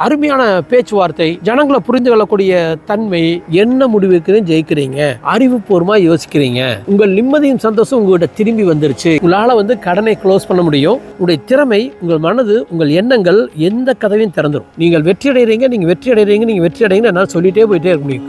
அருமையான பேச்சுவார்த்தை ஜனங்களை புரிந்து கொள்ளக்கூடிய தன்மை என்ன முடிவுக்கு ஜெயிக்கிறீங்க? அறிவுபூர்வமா யோசிக்கிறீங்க. உங்கள் நிம்மதியும் சந்தோஷம் உங்ககிட்ட திரும்பி வந்துருச்சு. உங்களால வந்து கடனை க்ளோஸ் பண்ண முடியும். உங்களுடைய திறமை உங்கள் மனது உங்கள் எண்ணங்கள் எந்த கதவையும் திறந்துடும் நீங்கள் வெற்றி அடைகிறீங்க நீங்க வெற்றி அடைகிறீங்க நீங்க வெற்றி அடைங்க என்னால் சொல்லிட்டே போயிட்டே இருக்க முடியும்.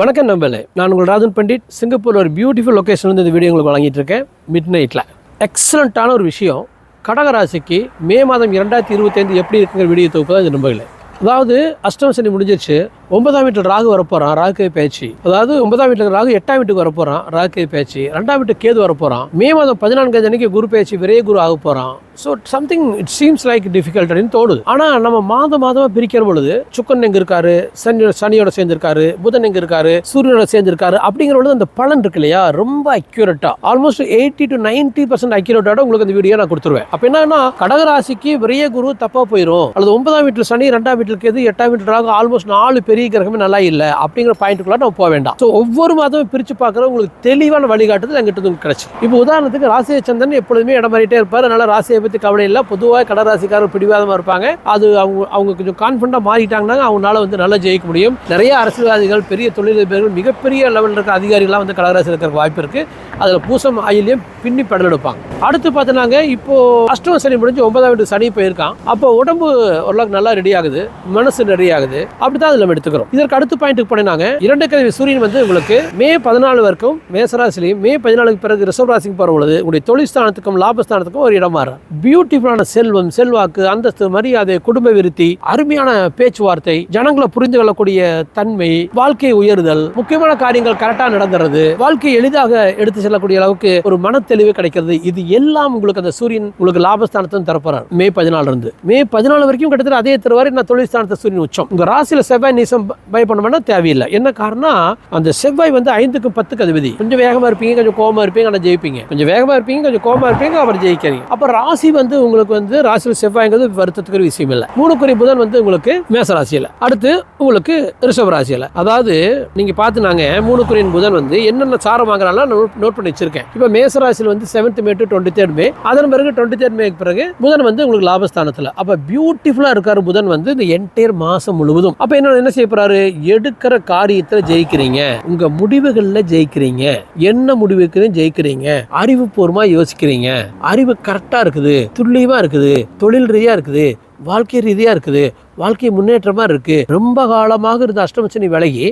வணக்கம் நம்பலே நான் உங்கள் ராஜன் பண்டிட். சிங்கப்பூர் ஒரு பியூட்டிஃபுல் லொக்கேஷன் வந்து இந்த வீடியோ உங்களுக்கு வழங்கிட்டு இருக்கேன். மிட் நைட்டில் எக்ஸலண்ட்டான ஒரு விஷயம். கடகராசிக்கு மே மாதம் இரண்டாயிரத்தி இருபத்தைந்து எப்படி இருக்குங்கிற வீடியோ தொகுப்பு தான் இந்த நம்பல அதாவது அஷ்டம சனி முடிஞ்சிருச்சு. ஒன்பதாம் வீட்டில் ராகு வரப்போகிறான் ராகு பேச்சு. அதாவது ஒன்பதாம் வீட்டில் ராகு எட்டாம் வீட்டுக்கு வரப்போகிறான் ராகு பேச்சு. ரெண்டாம் வீட்டுக்கு கேது வரப்போகிறான் மே மாதம் பதினான்காம் அன்னைக்கு குரு பேச்சு விரைய குரு ஆக போகிறான் so something it seems like difficult அப்படின்னு தோணுது. ஆனால் நம்ம மாதம் மாதமாக பிரிக்கிற பொழுது சுக்கன் எங்கே இருக்காரு சனி சனியோட சேர்ந்திருக்காரு புதன் எங்கே இருக்காரு சூரியனோட சேர்ந்திருக்காரு அப்படிங்கிற பொழுது அந்த பலன் இருக்கு இல்லையா? ரொம்ப அக்யூரேட்டாக almost eighty to ninety percent அக்யூரேட்டோட உங்களுக்கு அந்த வீடியோ நான் கொடுத்துருவேன். அப்போ என்னன்னா கடகராசிக்கு விரைய குரு தப்பாக போயிடும் அல்லது ஒன்பதாம் வீட்டில் சனி ரெண்டாம் வீட்டில் எது எட்டாம் வீட்டில் ராகு ஆல்மோஸ்ட் நாலு பெரிய கிரகமே நல்லா இல்லை அப்படிங்கிற பாயிண்ட்டுக்குள்ள நம்ம போக வேண்டாம். ஸோ ஒவ்வொரு மாதமும் பிரித்து பார்க்குற உங்களுக்கு தெளிவான வழிகாட்டுதல் எங்கிட்ட இருந்து இப்போ உதாரணத்துக்கு ராசிய சந்திரன் எப்பொழுதுமே இடம் மாறிட்டே இருப்பார். அதனால ராசியை பற்றி கவலை இல்லை. பொதுவாக கடராசிக்காரர் பிடிவாதமாக இருப்பாங்க. அது அவங்க அவங்க கொஞ்சம் கான்ஃபிடண்டாக மாறிட்டாங்கன்னா அவங்களால வந்து நல்லா ஜெயிக்க முடியும். நிறைய அரசியல்வாதிகள் பெரிய தொழிலதிபர்கள் மிகப்பெரிய லெவலில் இருக்க அதிகாரிகள்லாம் வந்து கடகராசி இருக்கிற வாய்ப்பு இருக்குது அதில் பூசம் ஆயிலையும் பின்னி படல் எடுப்பாங்க. அடுத்து பார்த்தோன்னாங்க இப்போது அஷ்டம சனி முடிஞ்சு ஒன்பதாம் வீட்டு சனி போயிருக்கான். அப்போ உடம்பு ஓரளவுக்கு நல்லா ரெடி ஆகுது. மனசு ரெடி ஆகுது. அப்படிதான் அதில் நம்ம எடுத்துக்கிறோம். இதற்கு அடுத்த பாயிண்ட்டுக்கு போனாங்க இரண்டு கல்வி சூரியன் வந்து உங்களுக்கு மே பதினாலு வரைக்கும் மேசராசிலையும் மே பதினாலுக்கு பிறகு ரிசர்வ் ராசிக்கு போகிற பொழுது உங்களுடைய தொழில் ஸ்தானத்துக்கும் லாபஸ்தானத்துக்கும் ஒரு இடம் மாறும் பியூட்டிஃபுல்லான செல்வம் செல்வாக்கு அந்தஸ்து மரியாதை குடும்ப விருத்தி அருமையான பேச்சுவார்த்தை ஜனங்களை புரிந்து கொள்ளக்கூடிய தன்மை வாழ்க்கை உயர்தல் முக்கியமான காரியங்கள் கரெக்டாக நடந்துறது வாழ்க்கை எளிதாக எடுத்து செல்லக்கூடிய அளவுக்கு ஒரு மன தெளிவு கிடைக்கிறது. இது எல்லாம் உங்களுக்கு அந்த சூரியன் உங்களுக்கு லாபஸ்தானத்தையும் தரப்போறார். மே பதினாலுல இருந்து மே பதினாலு வரைக்கும் கிட்டத்தட்ட அதே தருவாரு நான் தொழில் ஸ்தானத்தை சூரியன் உச்சம். உங்க ராசியில செவ்வாய் நீசம் பயப்படணும்னா தேவையில்லை. என்ன காரணம் அந்த செவ்வாய் வந்து ஐந்துக்கும் பத்துக்கு அதிபதி. கொஞ்சம் வேகமா இருப்பீங்க கொஞ்சம் கோவமா இருப்பீங்க ஆனால் ஜெயிப்பீங்க. கொஞ்சம் வேகமா இருப்பீங்க கொஞ்சம் கோவமா இருப்பீங்க அவர் ஜெயிக்கிறீங்க அப்புறம் ராசி வந்து உங்களுக்கு வந்து ராசியில் செவ்வாய்ங்கிறது வருத்தத்துக்கு ஒரு விஷயம் இல்லை மூணுக்குறி புதன் வந்து உங்களுக்கு மேச ராசியில். அடுத்து உங்களுக்கு ரிஷப ராசியில். அதாவது நீங்க பார்த்து நாங்க குறியின் புதன் வந்து என்னென்ன சாரம் வாங்குறாலும் நோட் பண்ணி வச்சிருக்கேன். இப்போ மேச ராசியில் வந்து seventh May to twenty third May அதன் பிறகு டுவெண்ட்டி தேர்ட் மேக்கு பிறகு புதன் வந்து உங்களுக்கு லாபஸ்தானத்தில். அப்போ பியூட்டிஃபுல்லாக இருக்கார் புதன் வந்து இந்த என்டையர் மாதம் முழுவதும். அப்போ என்ன என்ன செய்ய போறாரு? எடுக்கிற காரியத்தில் ஜெயிக்கிறீங்க. உங்க முடிவுகளில் ஜெயிக்கிறீங்க. என்ன முடிவுக்கு ஜெயிக்கிறீங்க. அறிவுபூர்வமா யோசிக்கிறீங்க. அறிவு கரெக்டாக இருக்குது. துல்லியமாக இருக்குது. தொழில் ரீதியாக இருக்குது. வாழ்க்கை ரீதியாக இருக்குது. வாழ்க்கை முன்னேற்றமாக இருக்குது ரொம்ப காலமாக இருந்த அஷ்டமச்சனி விலகி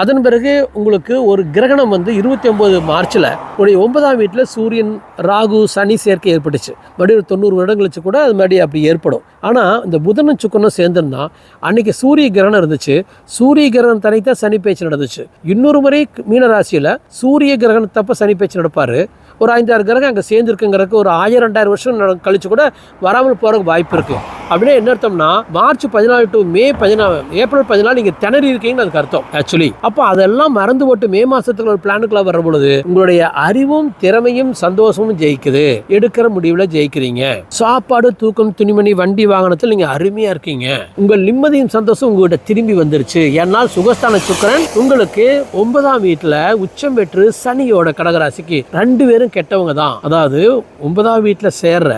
அதன் பிறகு உங்களுக்கு ஒரு கிரகணம் வந்து இருபத்தி ஒம்பது மார்ச்சில் உடைய ஒன்பதாம் வீட்டில் சூரியன் ராகு சனி சேர்க்கை ஏற்பட்டுச்சு. மறுபடியும் ஒரு தொண்ணூறு வருடம் கழிச்சு கூட அது மறுபடியும் அப்படி ஏற்படும். ஆனால் இந்த புதனும் சுக்கனும் சேர்ந்துருந்தா அன்னைக்கு சூரிய கிரகணம் இருந்துச்சு. சூரிய கிரகணம் தனித்தான் சனி பேச்சு நடந்துச்சு. இன்னொரு முறை மீனராசியில் சூரிய கிரகணத்தப்ப சனி பேச்சு நடப்பார். ஒரு ஐந்தாறு கிரகம் அங்கே சேர்ந்துருக்குங்கிறதுக்கு ஒரு ஆயிரம் ரெண்டாயிரம் வருஷம் கழிச்சு கூட வராமல் போகிறதுக்கு வாய்ப்பு இருக்குது அப்படின்னா என்ன அர்த்தம்னா மார்ச் பதினாலு டு மே பதினாலு ஏப்ரல் பதினாலு நீங்கள் திணறி இருக்கீங்கன்னு அதுக்கு அர்த்தம் ஆக்சுவலி அப்போ அதெல்லாம் மறந்து போட்டு மே மாதத்தில் ஒரு பிளானுக்குள்ள வர பொழுது உங்களுடைய அறிவும் திறமையும் சந்தோஷமும் ஜெயிக்குது. எடுக்கிற முடிவில் ஜெயிக்கிறீங்க. சாப்பாடு தூக்கம் துணிமணி வண்டி வாகனத்தில் நீங்கள் அருமையாக இருக்கீங்க. உங்கள் நிம்மதியும் சந்தோஷம் உங்கள்கிட்ட திரும்பி வந்துருச்சு. ஏன்னால் சுகஸ்தான சுக்கரன் உங்களுக்கு ஒன்பதாம் வீட்டில் உச்சம் பெற்று சனியோட கடகராசிக்கு ரெண்டு பேரும் கெட்டவங்க தான். அதாவது ஒன்பதாம் வீட்டில் சேர்ற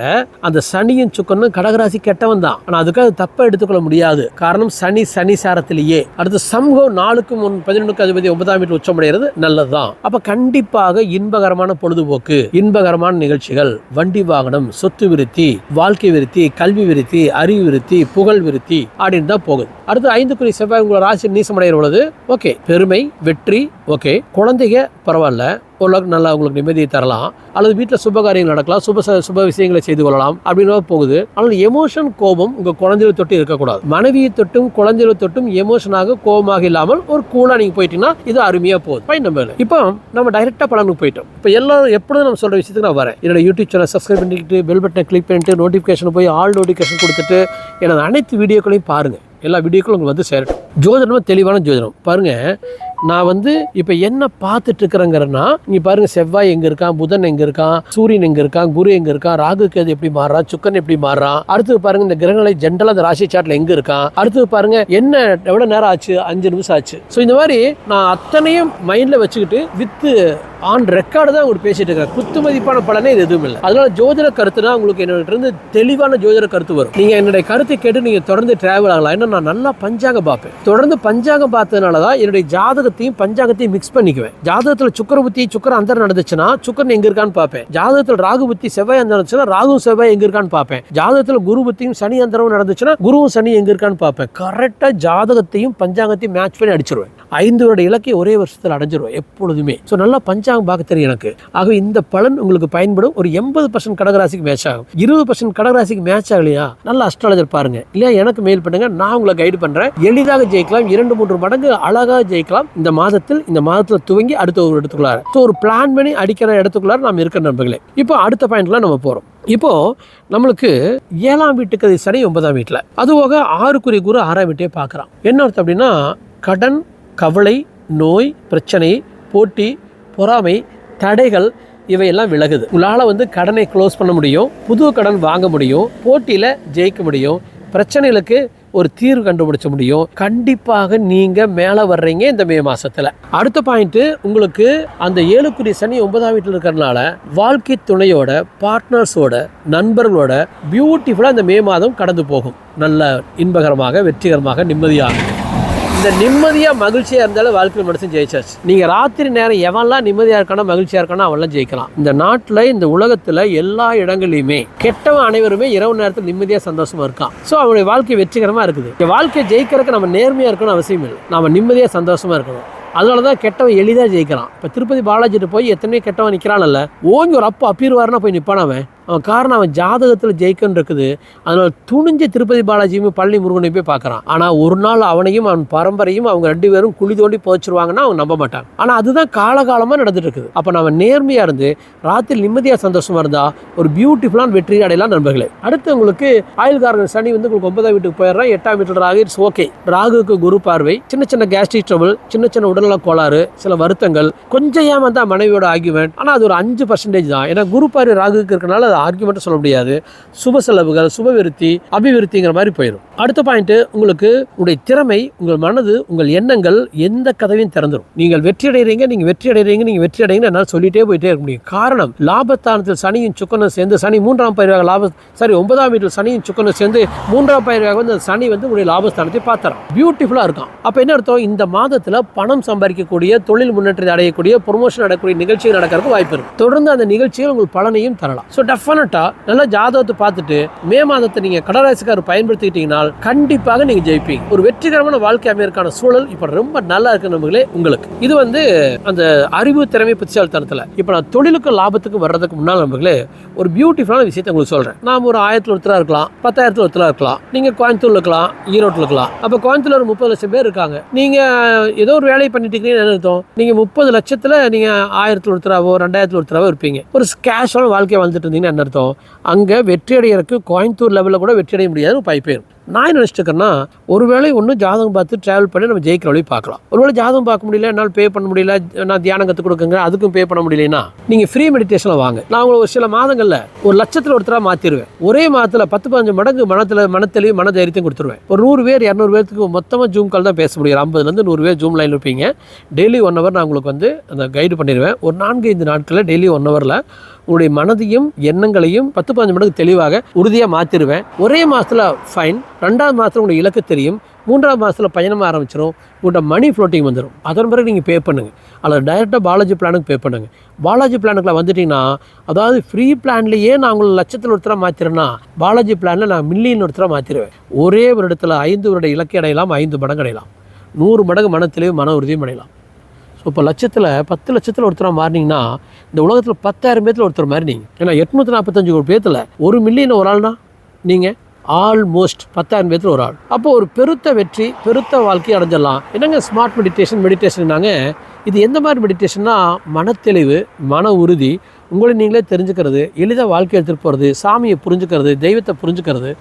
அந்த சனியும் சுக்கனும் கடகராசி கெட்டவன் தான். ஆனால் அதுக்காக தப்பாக எடுத்துக்கொள்ள முடியாது. காரணம் சனி சனி சாரத்திலேயே. அடுத்து சமூகம் நாளுக்கு முன் பதினொன்றுக்கு அதிபதி ஒன்பதாம் வீட்டில் உச்சமடைகிறது நல்லதுதான். அப்போ கண்டிப்பாக இன்பகரமான பொழுதுபோக்கு இன்பகரமான நிகழ்ச்சிகள் வண்டி வாகனம் சொத்து விருத்தி வாழ்க்கை விருத்தி கல்வி விருத்தி அறிவு விருத்தி புகழ் விருத்தி அப்படின்னு தான் போகுது. அடுத்து ஐந்து குறி செவ்வாய் உங்களோட ராசி நீசமடைகிற பொழுது ஓகே பெருமை வெற்றி ஓகே குழந்தைங்க பரவாயில்ல ஓரளவுக்கு நல்லா உங்களுக்கு நிம்மதியை தரலாம். அல்லது வீட்டில் சுப காரியங்கள் நடக்கலாம் சுப சுப விஷயங்களை செய்து கொள்ளலாம் அப்படின்னு போகுது. ஆனால் எமோஷன் கோபம் உங்கள் குழந்தைகளை தொட்டு இருக்கக்கூடாது. மனைவியை தொட்டும் குழந்தைகளை தொட்டும் எமோஷனாக கோபமாக இல்லாமல் ஒரு கூலாக நீங்கள் போயிட்டீங்கன்னா இது அருமையாக போகுது. ஃபைன் நம்ம இப்போ நம்ம டைரெக்டாக பலனுக்கு போயிட்டோம். இப்போ எல்லாரும் எப்பொழுதும் நம்ம சொல்கிற விஷயத்துக்கு நான் வரேன். என்னோட யூடியூப் சேனல் சப்ஸ்கிரைப் பண்ணிக்கிட்டு பெல் பட்டனை கிளிக் பண்ணிட்டு நோட்டிஃபிகேஷன் போய் ஆல் நோட்டிஃபிகேஷன் கொடுத்துட்டு எனது அனைத்து வீடியோக்களையும் பாருங்கள் எல்லா வீடியோக்களும் உங்களுக்கு வந்து சேரட்டும். ஜோதிடமும் தெளிவான ஜோதிடம். பாருங்கள் நான் வந்து இப்போ என்ன பார்த்துட்டு இருக்கிறேங்கிறன்னா நீ பாருங்க செவ்வாய் எங்க இருக்கான் புதன் எங்க இருக்கான் சூரியன் எங்க இருக்கான் குரு எங்க இருக்கான் ராகு கேது எப்படி மாறுறான் சுக்கன் எப்படி மாறுறான். அடுத்தது பாருங்க இந்த கிரகங்களை ஜென்ரலா இந்த ராசி சாட்ல எங்க இருக்கான். அடுத்தது பாருங்க என்ன எவ்வளவு நேரம் ஆச்சு? அஞ்சு நிமிஷம் ஆச்சு. ஸோ இந்த மாதிரி நான் அத்தனையும் மைண்ட்ல வச்சுக்கிட்டு வித்து ஆன் ரெக்கார்டு தான் உங்களுக்கு பேசிட்டு இருக்கேன். குத்து மதிப்பான பலனே இது எதுவும் இல்லை. அதனால ஜோதிட கருத்துனா உங்களுக்கு என்னோட இருந்து தெளிவான ஜோதிட கருத்து வரும். நீங்க என்னுடைய கருத்தை கேட்டு நீங்க தொடர்ந்து டிராவல் ஆகலாம். ஏன்னா நான் நல்லா பஞ்சாங்கம் பார்ப்பேன். தொடர்ந்து பஞ்சாங்கம் பார்த்ததுனால தான் என்னுடைய ஜாதகத்தையும் பஞ்சாங்கத்தையும் மிக்ஸ் பண்ணிக்குவேன். ஜாதகத்தில் சுக்கர புத்தி சுக்கர அந்தரம் நடந்துச்சுன்னா சுக்கரன் எங்க இருக்கான்னு பார்ப்பேன். ஜாதகத்தில் ராகு புத்தி செவ்வாய் அந்தரம் நடந்துச்சுன்னா ராகுவும் செவ்வாய் எங்க இருக்கான்னு பார்ப்பேன். ஜாதகத்தில் குரு புத்தியும் சனி அந்தரவும் நடந்துச்சுன்னா குருவும் சனி எங்க இருக்கான்னு பார்ப்பேன். கரெக்டாக ஜாதகத்தையும் பஞ்சாங்கத்தையும் மேட்ச் பண்ணி அடிச்சிருவேன். ஐந்து வருட இலக்கிய ஒரே வருஷத்தில் அடைஞ்சிருவேன் எப்பொழுதுமே. ஸோ நல்லா பஞ்சாங்கம் பார்க்க தெரியும் எனக்கு. ஆகவே இந்த பலன் உங்களுக்கு பயன்படும். ஒரு எண்பது பர்சன்ட் கடகராசிக்கு மேட்ச் ஆகும். இருபது பர்சன்ட் கடகராசிக்கு மேட்ச் ஆகலையா? நல்ல அஸ்ட்ராலஜர் பாருங்க. இல்லையா எனக்கு மெயில் பண்ணுங்க. நான் உங்களை கைடு பண்றேன். எளிதாக ஜெயிக்கலாம். இரண்டு மூன்று மடங்கு அழகாக ஜெயிக்கலாம். இந்த மாதத்தில் இந்த மாதத்தில் துவங்கி அடுத்த ஒரு இடத்துக்குள்ளார. ஸோ ஒரு பிளான் பண்ணி அடிக்கிற இடத்துக்குள்ளார நாம் இருக்கிற நண்பர்களே. இப்போ அடுத்த பாயிண்ட்லாம் நம்ம போகிறோம் இப்போ நம்மளுக்கு ஏழாம் வீட்டுக்கு அது சனி ஒன்பதாம் வீட்டில். அதுபோக ஆறுக்குரிய குரு ஆறாம் வீட்டையே பார்க்குறான். என்ன அர்த்தம் அப்படின்னா கடன் கவலை நோய் பிரச்சனை போட்டி பொறாமை தடைகள் இவையெல்லாம் விலகுது. உங்களால் வந்து கடனை க்ளோஸ் பண்ண முடியும் புது கடன் வாங்க முடியும் போட்டியில் ஜெயிக்க முடியும் பிரச்சனைகளுக்கு ஒரு தீர்வு கண்டுபிடிச்ச முடியும். கண்டிப்பாக நீங்க மேலே வர்றீங்க இந்த மே மாசத்துல. அடுத்த பாயிண்ட் உங்களுக்கு அந்த ஏழுக்குரிய சனி ஒன்பதாம் வீட்டில் இருக்கிறதுனால வாழ்க்கை துணையோட பார்ட்னர்ஸோட நண்பர்களோட பியூட்டிஃபுல்லாக இந்த மே மாதம் கடந்து போகும். நல்ல இன்பகரமாக வெற்றிகரமாக நிம்மதியாக. இந்த நிம்மதியாக மகிழ்ச்சியாக இருந்தாலும் வாழ்க்கையில் மனுஷன் ஜெயிச்சாச்சு. நீங்கள் ராத்திரி நேரம் எவன்லாம் நிம்மதியாக இருக்கானோ மகிழ்ச்சியாக இருக்கானோ அவன்லாம் ஜெயிக்கலாம். இந்த நாட்டில் இந்த உலகத்தில் எல்லா இடங்களையுமே கெட்டவன் அனைவருமே இரவு நேரத்தில் நிம்மதியாக சந்தோஷமாக இருக்கான். ஸோ அவனுடைய வாழ்க்கை வெற்றிகரமாக இருக்குது. இந்த வாழ்க்கையை ஜெயிக்கிறதுக்கு நம்ம நேர்மையாக இருக்கணும் அவசியம் இல்லை. நம்ம நிம்மதியாக சந்தோஷமாக இருக்கணும். அதனால தான் கெட்டவன் எளிதாக ஜெயிக்கிறான். இப்போ திருப்பதி பாலாஜிட்டு போய் எத்தனையோ கெட்டவன் நிற்கிறான்ல ஓங்கி ஒரு அப்போ அப்பீர்வாருன்னா போய் நிற்பான் அவன்? அவன் காரணம் அவன் ஜாதகத்தில் ஜெயிக்கன்னு இருக்குது. அதனால் துணிஞ்ச திருப்பதி பாலாஜியும் பழனி முருகனையும் போய் பார்க்குறான். ஆனால் ஒரு நாள் அவனையும் அவன் பரம்பரையும் அவங்க ரெண்டு பேரும் குழி தோண்டி புதைச்சிருவாங்கன்னா அவங்க நம்ப மாட்டாங்க. ஆனால் அதுதான் காலகாலமாக நடந்துட்டு இருக்குது. அப்போ நம்ம நேர்மையாக இருந்து ராத்திரி நிம்மதியாக சந்தோஷமாக இருந்தால் ஒரு பியூட்டிஃபுல்லான வெற்றி அடையலாம் நண்பர்களே. அடுத்து உங்களுக்கு ஆயுள்காரன் சனி வந்து உங்களுக்கு ஒன்பதாம் வீட்டுக்கு போயிடுறான் எட்டாம் வீட்டில் ராகு இட்ஸ் ஓகே ராகுக்கு குரு பார்வை சின்ன சின்ன கேஸ்ட்ரிக் ட்ரபிள் சின்ன சின்ன உடல்நல கோளாறு சில வருத்தங்கள் கொஞ்சம் ஏமாந்தா மனைவியோட ஆகிவேன் ஆனால் அது ஒரு அஞ்சு பர்சன்டேஜ் தான். ஏன்னா குரு பார்வை ராகுக்கு இருக்கனால அது ஆர்குமெண்ட் சொல்ல முடியாது. சுப செலவுகள் சுபவிருத்தி அபிவிருத்திங்கிற மாதிரி போயிடும் அடுத்த பாயிண்ட் உங்களுக்கு உங்களுடைய திறமை உங்கள் மனது உங்கள் எண்ணங்கள் எந்த கதவையும் திறந்துடும் நீங்கள் வெற்றி அடைகிறீங்க நீங்கள் வெற்றி அடைகிறீங்க நீங்கள் வெற்றி அடைங்க என்னால் சொல்லிட்டே போயிட்டே இருக்க முடியும். காரணம் லாபத்தானத்தில் சனியும் சுக்கனும் சேர்ந்து சனி மூன்றாம் பயிராக லாப சாரி ஒன்பதாம் வீட்டில் சனியும் சுக்கனும் சேர்ந்து மூன்றாம் பயிராக வந்து அந்த சனி வந்து உங்களுடைய லாபஸ்தானத்தை பார்த்துறான். பியூட்டிஃபுல்லாக இருக்கும் அப்போ என்ன அர்த்தம்? இந்த மாதத்தில் பணம் சம்பாதிக்கக்கூடிய தொழில் முன்னேற்றத்தை அடையக்கூடிய ப்ரொமோஷன் நடக்கக்கூடிய நிகழ்ச்சிகள் நடக்கிறதுக்கு வாய்ப்பு இருக்கும் தொடர்ந்து அந்த நிகழ்ச்சிகள் உங்களுக்கு பலனையும் தரலாம். ஸோ டெஃபினட்டாக நல்லா ஜாதகத்தை பார்த்துட்டு மே மாதத்தை நீங்கள் கடராசிக்காரர் பயன்படுத்திக்கிட்டீங்கன்னா கண்டிப்பாக நீங்கள் ஜெயிப்பீங்க. ஒரு வெற்றிகரமான வாழ்க்கை அமையறதுக்கான சூழல் இப்போ ரொம்ப நல்லா இருக்கு நம்மளே உங்களுக்கு. இது வந்து அந்த அறிவு திறமை புத்திசாலித்தனத்தில். இப்போ நான் தொழிலுக்கு லாபத்துக்கு வர்றதுக்கு முன்னால் நம்மளே ஒரு பியூட்டிஃபுல்லான விஷயத்தை உங்களுக்கு சொல்கிறேன் நாம் ஒரு ஆயிரத்தில் ஒருத்தராக இருக்கலாம் பத்தாயிரத்தில் ஒருத்தராக இருக்கலாம் நீங்கள் கோயம்புத்தூர்ல இருக்கலாம் ஈரோட்டில் இருக்கலாம். அப்போ கோயம்புத்தூர்ல ஒரு முப்பது லட்சம் பேர் இருக்காங்க. நீங்கள் ஏதோ ஒரு வேலையை பண்ணிட்டு இருக்கீங்கன்னு அர்த்தம்? நீங்கள் முப்பது லட்சத்தில் நீங்கள் ஆயிரத்தில் ஒருத்தராவோ ரெண்டாயிரத்தில் ஒருத்தராவோ இருப்பீங்க. ஒரு கேஷுவலான வாழ்க்கையை வாழ்ந்துட்டு இருந்தீங்கன்னா என்ன அர்த்தம்? அங்கே வெற்றி அடைகிறதுக்கு கோயம்புத்தூர் லெவலில் கூட வெற்றி அடைய முடியாது பைப்பேன் நான் என்ன நினச்சிட்டு இருக்கேன்னா ஒருவேளை ஒன்றும் ஜாதகம் பார்த்து ட்ராவல் பண்ணி நம்ம ஜெயிக்கிற வழி பார்க்கலாம். ஒருவேளை ஜாதகம் பார்க்க முடியல என்னால் பே பண்ண முடியல நான் தியானம் கற்றுக் கொடுக்குங்க அதுக்கும் பே பண்ண முடியலனா நீங்கள் ஃப்ரீ மெடிடேஷனில் வாங்க. நான் உங்களை ஒரு சில மாதங்களில் ஒரு லட்சத்தில் ஒருத்தராக மாற்றிடுவேன் ஒரே மாதத்தில் பத்து பதினஞ்சு மடங்கு மனத்தில் மனத்திலையும் மன தைரியத்தையும் கொடுத்துருவேன். ஒரு நூறு பேர் இரநூறு பேருக்கு மொத்தமாக ஜூம் கால் தான் பேச முடியும். ஐம்பதுலேருந்து நூறு பேர் ஜூம் லைன் இருப்பீங்க. டெய்லி ஒன் ஹவர் நான் உங்களுக்கு வந்து அந்த கைடு பண்ணிடுவேன் ஒரு நான்கு ஐந்து நாட்களில் டெய்லி ஒன் ஹவரில் உங்களுடைய மனதையும் எண்ணங்களையும் பத்து பதினஞ்சு மடங்கு தெளிவாக உறுதியாக மாற்றிடுவேன் ஒரே மாதத்தில் ஃபைன் ரெண்டாவது மாதத்தில் உங்களுடைய இலக்கு தெரியும். மூன்றாவது மாதத்தில் பயணம் ஆரம்பிச்சிடும் உங்கள்கிட்ட மணி ஃப்ளோட்டிங் வந்துடும் அதன் பிறகு நீங்கள் பே பண்ணுங்கள் அல்லது டைரெக்டாக பாலாஜி பிளானுக்கு பே பண்ணுங்கள் பாலாஜி பிளானுக்குள்ள வந்துட்டிங்கன்னா அதாவது ஃப்ரீ பிளான்லேயே நான் உங்களை லட்சத்தில் ஒருத்தராக மாற்றிடுறேன்னா பாலாஜி பிளானில் நான் மில்லியன் ஒருத்தராக மாற்றிடுவேன் ஒரே வருடத்தில் ஐந்து வருட இலக்கை அடையலாம் ஐந்து மடங்கு அடையலாம். நூறு மடங்கு மனத்திலேயும் மன உறுதியும் அடையலாம். ஸோ இப்போ லட்சத்தில் பத்து லட்சத்தில் ஒருத்தராக மாறினீங்கன்னா இந்த உலகத்தில் பத்தாயிரம் பேர்த்தில் ஒருத்தர் மாறினீங்க. ஏன்னா எட்நூற்றி நாற்பத்தஞ்சு ஒரு பேர்த்தில் ஒரு மில்லியன் ஒரு ஆள்னா நீங்கள் ஆல்மோஸ்ட் பத்தாயிரம் பேர்த்தில் ஒரு ஆள். அப்போ ஒரு பெருத்த வெற்றி பெருத்த வாழ்க்கையை அடைஞ்சிடலாம். என்னங்க ஸ்மார்ட் மெடிடேஷன் மெடிடேஷன்னாங்க இது எந்த மாதிரி மெடிடேஷன்னா மனத்தெளிவு மன உறுதி உங்களை நீங்களே தெரிஞ்சுக்கிறது எளிதாக வாழ்க்கை எடுத்துகிட்டு போகிறது சாமியை புரிஞ்சுக்கிறது தெய்வத்தை புரிஞ்சுக்கிறது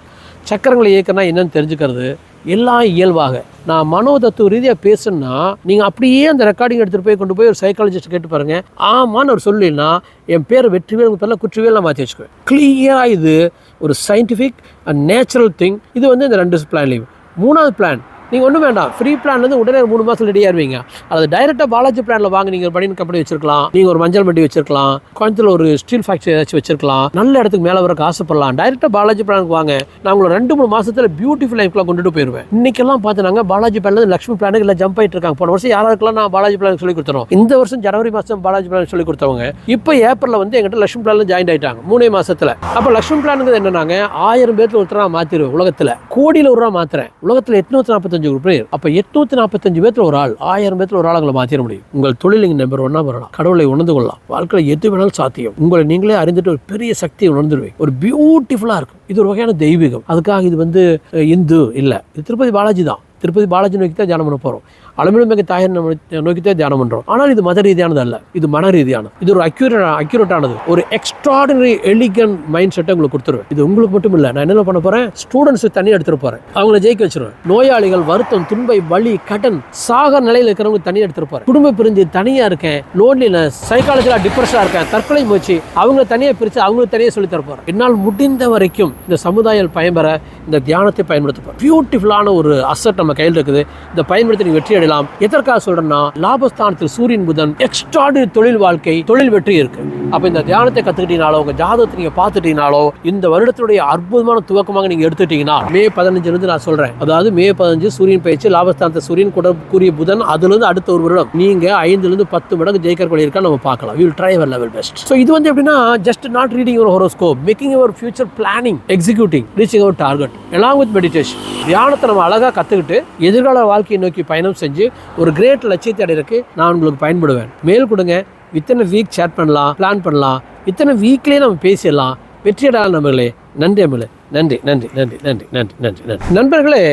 சக்கரங்களை இயக்கனா என்னன்னு தெரிஞ்சுக்கிறது எல்லாம் இயல்பாக. நான் மனோதத்துவ ரீதியாக பேசுன்னா நீங்கள் அப்படியே அந்த ரெக்கார்டிங் எடுத்துகிட்டு போய் கொண்டு போய் ஒரு சைக்காலஜிஸ்ட் கேட்டு பாருங்கள் ஆமான்னு ஒரு சொல்லினா என் பேர் வெற்றிவேல் தர குற்றவியல் நான் மாற்றி வச்சுக்குவேன் கிளியராக இது ஒரு சயின்டிஃபிக் அண்ட் நேச்சுரல் திங் இது வந்து இந்த ரெண்டு பிளான்லையும் மூணாவது பிளான் நீங்கள் ஒன்றும் வேண்டாம். ஃப்ரீ பிளான் வந்து உடனே மூணு மாதம் ரெடியாக இருவீங்க அது டைரெக்டாக பாலாஜி பிளானில் வாங்க நீங்கள் ஒரு பனியன் கம்பெனி வச்சிருக்கலாம். நீங்கள் ஒரு மஞ்சள் மண்டி வச்சிருக்கலாம். கோயம்புத்தூர் ஒரு ஸ்டீல் ஃபேக்ட்ரி ஏதாச்சும் வச்சிருக்கலாம். நல்ல இடத்துக்கு மேலே வரக்கு ஆசைப்படலாம். டைரெக்டாக பாலாஜி பிளானுக்கு வாங்க. நான் உங்களை ரெண்டு மூணு மாதத்தில் பியூட்டிஃபுல் லைஃப்லாம் கொண்டுட்டு போயிருவேன். இன்னைக்கெல்லாம் பார்த்துனாங்க பாலாஜி பிளான் லக்ஷ்மி பிளானுக்கு இல்லை ஜம்ப் ஆயிட்டு இருக்காங்க. போன வருஷம் யாராருக்கெல்லாம் நான் பாலாஜி பிளான் சொல்லி கொடுத்துறோம் இந்த வருஷம் ஜனவரி மாதம் பாலாஜி பிளான் சொல்லி கொடுத்தவங்க. இப்போ ஏப்ரலில் வந்து எங்கிட்ட லக்ஷ்மி பிளானில் ஜாயின் ஆகிட்டாங்க மூணே மாதத்தில் அப்போ லக்ஷ்மி பிளானுங்கிறது என்னன்னாங்க ஆயிரம் பேர்த்தில் ஒருத்தராக மாற்றிடுவேன் உலகத்தில். கோடியில் ஒரு ரூபா மாற்றுறேன் உலகத்தில் எட்நூற்றி நாற்பத்தஞ்சு பேர் அப்போ எட்நூத்தி நாற்பத்தஞ்சு பேத்துல ஒரு ஆள் ஆயிரம் பேத்துல ஒரு ஆளுங்களை மாத்திர முடியும். உங்கள் தொழில் நீங்கள் நம்பர் ஒன்னா வரலாம். கடவுளை உணர்ந்து கொள்ளலாம். வாழ்க்கையில் எது வேணாலும் சாத்தியம். உங்களை நீங்களே அறிந்துட்டு ஒரு பெரிய சக்தியை உணர்ந்துருவேன் ஒரு பியூட்டிஃபுல்லாக இருக்கும். இது ஒரு வகையான தெய்வீகம். அதுக்காக இது வந்து இந்து இல்லை. இது திருப்பதி பாலாஜி தான். திருப்பதி பாலாஜி நோக்கி தான் தியானம் பண்ண போகிறோம் அலுமினியம் தாயை தாயர் நம்ம நோக்கி தான் தியானம் பண்ணுறோம் ஆனால் இது மத ரீதியானது அல்ல. இது மன ரீதியானது இது ஒரு அக்யூரேட் அக்யூரேட்டானது ஒரு எக்ஸ்ட்ராடினரி எலிகன் மைண்ட் செட்டை உங்களுக்கு கொடுத்துருவேன். இது உங்களுக்கு மட்டும் இல்லை நான் என்ன பண்ண போகிறேன் ஸ்டூடெண்ட்ஸ் தனியாக எடுத்துகிட்டு போகிறேன் அவங்கள ஜெயிக்க வச்சிருவேன். நோயாளிகள் வருத்தம் துன்பை வலி கடன் சாக நிலையில் இருக்கிறவங்க தனியாக எடுத்துகிட்டு போகிறேன் குடும்ப பிரிஞ்சு தனியாக இருக்கேன். லோன்லினஸ் சைக்காலஜிலாக டிப்ரெஷனாக இருக்கேன். தற்கொலை முயற்சி. அவங்க தனியாக பிரித்து அவங்களுக்கு தனியாக சொல்லி தர என்னால் முடிந்த வரைக்கும் இந்த சமுதாயம் பயன்பெற இந்த தியானத்தை பயன்படுத்த பியூட்டிஃபுல்லான ஒரு அசட் நம்ம கையில் இருக்குது. இந்த பயன்படுத்தி வெற்றி அடையலாம் எதற்காக சொல்றேன்னா லாபஸ்தானத்தில் சூரியன் புதன் எக்ஸ்ட்ராடினரி தொழில் வாழ்க்கை தொழில் வெற்றி இருக்கு. அப்ப இந்த தியானத்தை கத்துக்கிட்டீங்கனாலோ உங்க ஜாதகத்தை நீங்க பார்த்துட்டீங்கனாலோ இந்த வருடத்தினுடைய அற்புதமான துவக்கமாக நீங்க எடுத்துட்டீங்கன்னா மே பதினஞ்சுல இருந்து நான் சொல்றேன். அதாவது மே பதினஞ்சு சூரியன் பயிற்சி லாபஸ்தானத்தை சூரியன் கூட கூறிய புதன் அதுல இருந்து அடுத்த ஒரு வருடம். நீங்க ஐந்துல இருந்து பத்து மடங்கு ஜெயிக்கக்கூடிய இருக்கா நம்ம பார்க்கலாம். Will try our level best so இது வந்து எப்படின்னா ஜஸ்ட் நாட் ரீடிங் ஒரு horoscope making our future planning executing reaching our target along with meditation தியானத்தை நம்ம அழகா கத்துக்கிட்டு எதிர்கால வாழ்க்கையை நோக்கி பயணம் செஞ்சு ஒரு கிரேட் லட்சியத்தை அடையிறதுக்கு நான் உங்களுக்கு பயன்படுவேன். மேல் கொடுங்க இத்தனை வீக் சேட் பண்ணலாம் பிளான் பண்ணலாம் இத்தனை வீக்லேயே நம்ம பேசிடலாம். வெற்றியடையாள நம்மளே நன்றி அமில. நன்றி நன்றி நன்றி நன்றி நன்றி நன்றி நன்றி. நண்பர்களே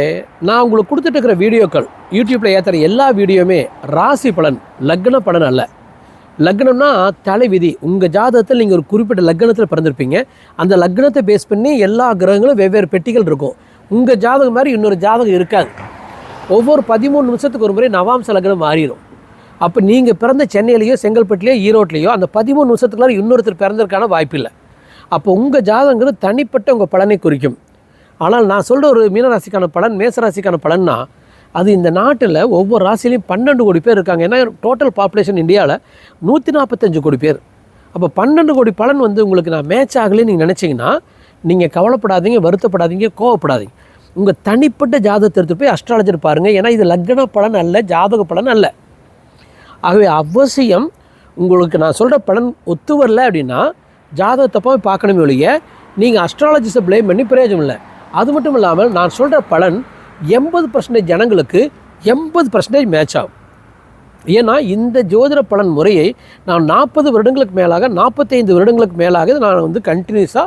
நான் உங்களுக்கு கொடுத்துட்டு இருக்கிற வீடியோக்கள் யூடியூப்பில் ஏற்றுற எல்லா வீடியோவுமே ராசி பலன் லக்ன பலன் அல்ல. லக்னம்னா தலைவிதி உங்கள் ஜாதகத்தில் நீங்கள் ஒரு குறிப்பிட்ட லக்னத்தில் பிறந்திருப்பீங்க. அந்த லக்னத்தை பேஸ் பண்ணி எல்லா கிரகங்களும் வெவ்வேறு பெட்டிகள் இருக்கும். உங்கள் ஜாதகம் மாதிரி இன்னொரு ஜாதகம் இருக்காது. ஒவ்வொரு பதிமூணு நிமிஷத்துக்கு ஒரு முறை நவாம்ச லக்னம் மாறிடும். அப்போ நீங்கள் பிறந்த சென்னையிலையோ செங்கல்பட்டுலையோ ஈரோட்லேயோ அந்த பதிமூணு நிமிஷத்துக்குள்ள இன்னொருத்தர் பிறந்ததுக்கான வாய்ப்பில்லை அப்போ உங்கள் ஜாதகங்கிறது தனிப்பட்ட உங்கள் பலனை குறிக்கும். ஆனால் நான் சொல்கிற ஒரு மீனராசிக்கான பலன் மேசராசிக்கான பலன்னா அது இந்த நாட்டில் ஒவ்வொரு ராசிலையும் பன்னெண்டு கோடி பேர் இருக்காங்க. ஏன்னா டோட்டல் பாப்புலேஷன் இந்தியாவில் நூற்றி நாற்பத்தஞ்சு கோடி பேர். அப்போ பன்னெண்டு கோடி பலன் வந்து உங்களுக்கு நான் மேட்ச் ஆகலைன்னு நீங்கள் நினச்சிங்கன்னா நீங்கள் கவலைப்படாதீங்க வருத்தப்படாதீங்க கோவப்படாதீங்க. உங்கள் தனிப்பட்ட ஜாதகத்தை எடுத்துகிட்டு போய் அஸ்ட்ராலஜர் பாருங்கள் ஏன்னா இது லக்ன பலன் அல்ல ஜாதக பலன் அல்ல. ஆகவே அவசியம் உங்களுக்கு நான் சொல்கிற பலன் ஒத்து வரல அப்படின்னா ஜாதகத்தை போய் பார்க்கணுமே ஒழிய நீங்கள் அஸ்ட்ராலஜிஸை ப்ளேம் பண்ணி பிரயோஜனம் இல்லை. அது மட்டும் இல்லாமல் நான் சொல்கிற பலன் எண்பது பர்சன்டேஜ் ஜனங்களுக்கு எண்பது பர்சன்டேஜ் மேட்ச் ஆகும். ஏன்னா இந்த ஜோதிட பலன் முறையை நான் நாற்பது வருடங்களுக்கு மேலாக நாற்பத்தைந்து வருடங்களுக்கு மேலாக நான் வந்து கண்டினியூஸாக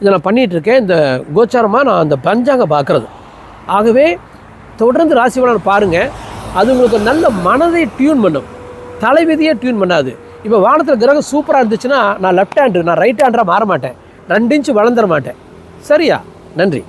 இதை நான் பண்ணிகிட்டு இருக்கேன் இந்த கோச்சாரமாக நான் அந்த பஞ்சாங்க பார்க்குறது. ஆகவே தொடர்ந்து ராசி பலன் பாருங்கள் அது உங்களுக்கு நல்ல மனதை டியூன் பண்ணும். தலைவிதியை டியூன் பண்ணாது. இப்போ வானத்தில் கிரகம் சூப்பராக இருந்துச்சுன்னா நான் லெஃப்ட் ஹேண்டு நான் ரைட் ஹேண்டராக மாற மாட்டேன். ரெண்டு இன்ச்சு வளர்ந்துட மாட்டேன். சரியா? நன்றி.